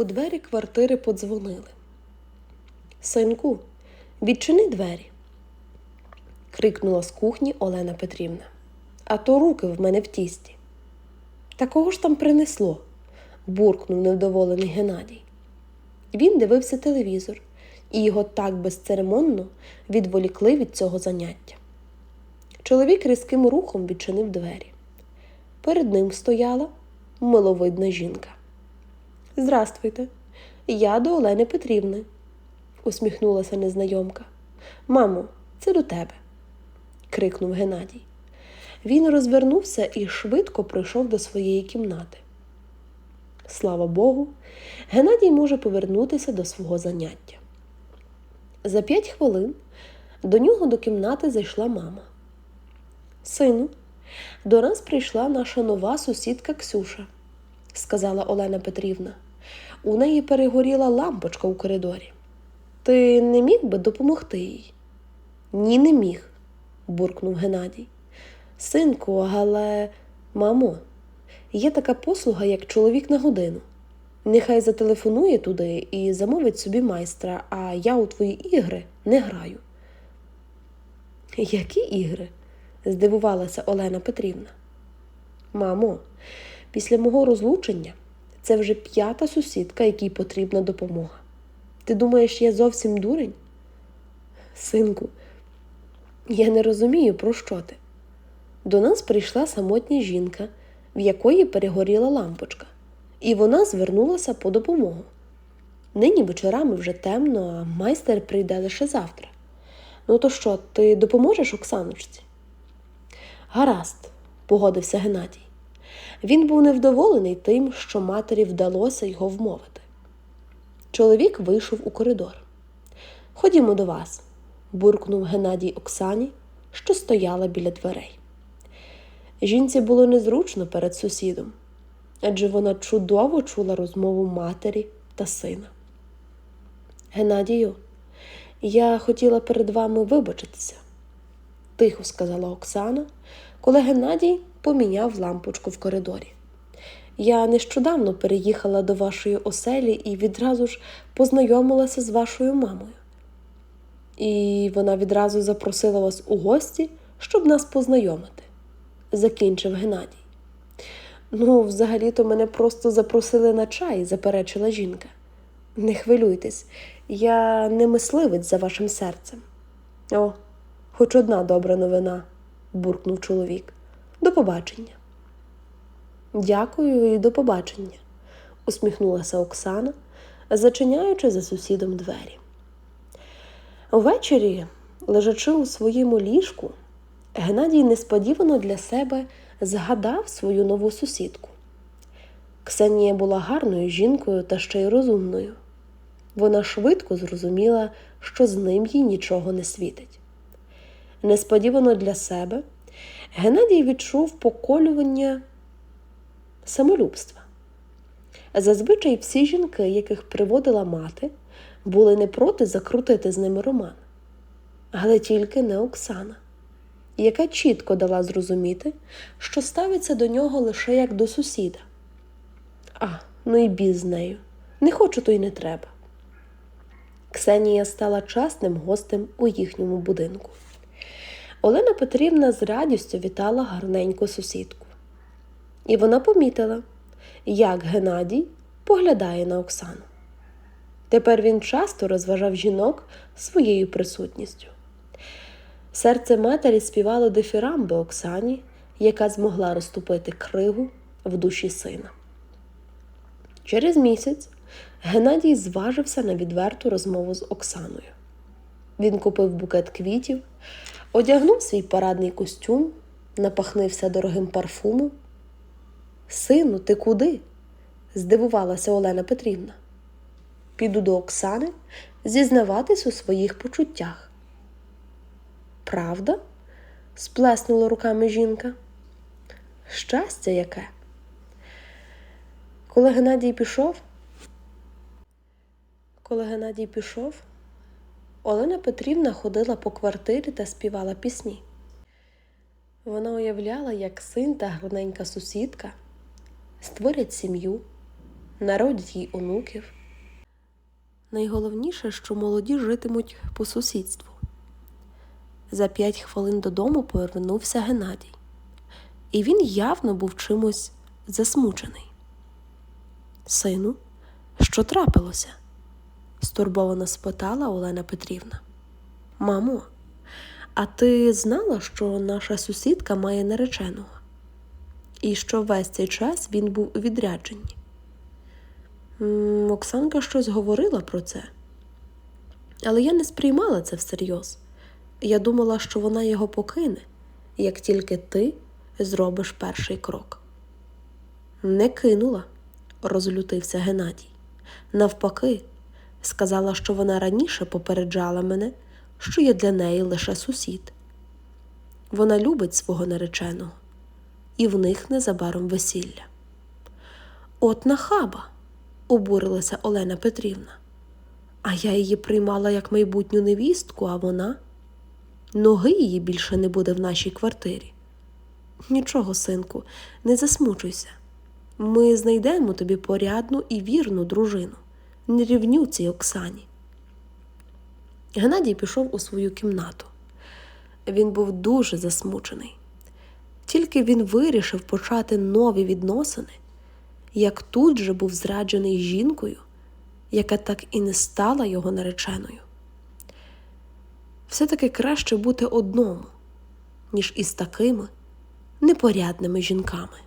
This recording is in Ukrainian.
У двері квартири подзвонили. Синку, відчини двері. крикнула з кухні Олена Петрівна. А то руки в мене в тісті. Та кого ж там принесло? буркнув невдоволений Геннадій. Він дивився телевізор, і його так безцеремонно відволікли від цього заняття. Чоловік різким рухом відчинив двері. Перед ним стояла миловидна жінка. Здрастуйте, я до Олени Петрівни, усміхнулася незнайомка. Мамо, це до тебе, крикнув Геннадій. Він розвернувся і швидко прийшов до своєї кімнати. Слава Богу, Геннадій може повернутися до свого заняття. За п'ять хвилин до нього до кімнати зайшла мама. Сину, до нас прийшла наша нова сусідка Ксюша, сказала Олена Петрівна. У неї перегоріла лампочка у коридорі. Ти не міг би допомогти їй? Ні, не міг, буркнув Геннадій. Синку, але, мамо, є така послуга, як чоловік на годину. Нехай зателефонує туди і замовить собі майстра, а я у твої ігри не граю. Які ігри? здивувалася Олена Петрівна. Мамо, після мого розлучення це вже п'ята сусідка, якій потрібна допомога. Ти думаєш, я зовсім дурень? Синку, я не розумію, про що ти. До нас прийшла самотня жінка, в якої перегоріла лампочка, і вона звернулася по допомогу. Нині вечорами вже темно, а майстер прийде лише завтра. Ну, то що, ти допоможеш Оксаночці? Гаразд, погодився Геннадій. Він був невдоволений тим, що матері вдалося його вмовити. Чоловік вийшов у коридор. Ходімо до вас, буркнув Геннадій Оксані, що стояла біля дверей. Жінці було незручно перед сусідом, адже вона чудово чула розмову матері та сина. Геннадію, я хотіла перед вами вибачитися, тихо сказала Оксана, коли Геннадій поміняв лампочку в коридорі. Я нещодавно переїхала до вашої оселі і відразу ж познайомилася з вашою мамою. І вона відразу запросила вас у гості, щоб нас познайомити, закінчив Геннадій. Ну, взагалі-то мене просто запросили на чай, заперечила жінка. Не хвилюйтесь, я не мисливець за вашим серцем. О, хоч одна добра новина, буркнув чоловік. До побачення. Дякую і до побачення, усміхнулася Оксана, зачиняючи за сусідом двері. Увечері, лежачи у своєму ліжку, Геннадій несподівано для себе згадав свою нову сусідку. Ксенія була гарною жінкою та ще й розумною. Вона швидко зрозуміла, що з ним їй нічого не світить. Несподівано для себе Геннадій відчув поколювання самолюбства. Зазвичай всі жінки, яких приводила мати, були не проти закрутити з ними роман, але тільки не Оксана, яка чітко дала зрозуміти, що ставиться до нього лише як до сусіда. А, ну і біз з нею. Не хочу, то й не треба. Ксенія стала частним гостем у їхньому будинку. Олена Петрівна з радістю вітала гарненьку сусідку. І вона помітила, як Геннадій поглядає на Оксану. Тепер він часто розважав жінок своєю присутністю. Серце матері співало дифірамби Оксані, яка змогла розтупити криву в душі сина. Через місяць Геннадій зважився на відверту розмову з Оксаною. Він купив букет квітів, одягнув свій парадний костюм, напахнився дорогим парфумом. Сину, ти куди? здивувалася Олена Петрівна. Піду до Оксани зізнаватись у своїх почуттях. Правда? сплеснула руками жінка. Щастя яке. Коли Геннадій пішов, коли Геннадій пішов, Олена Петрівна ходила по квартирі та співала пісні. Вона уявляла, як син та гарненька сусідка створять сім'ю, народять їй онуків. Найголовніше, що молоді житимуть по сусідству. За п'ять хвилин додому повернувся Геннадій, і він явно був чимось засмучений. Сину, що трапилося? Стурбовано спитала Олена Петрівна. Мамо, а ти знала, що наша сусідка має нареченого? І що весь цей час він був у відрядженні? Оксанка щось говорила про це, але я не сприймала це всерйоз. Я думала, що вона його покине, як тільки ти зробиш перший крок. Не кинула, розлютився Геннадій. Навпаки, сказала, що вона раніше попереджала мене, що я для неї лише сусід. Вона любить свого нареченого, і в них незабаром весілля. От нахаба, обурилася Олена Петрівна. А я її приймала як майбутню невістку, а вона ноги її більше не буде в нашій квартирі. Нічого, синку, не засмучуйся. Ми знайдемо тобі порядну і вірну дружину, не рівню цій Оксані. Геннадій пішов у свою кімнату. Він був дуже засмучений. Тільки він вирішив почати нові відносини, як тут же був зраджений жінкою, яка так і не стала його нареченою. Все-таки краще бути одному, ніж із такими непорядними жінками.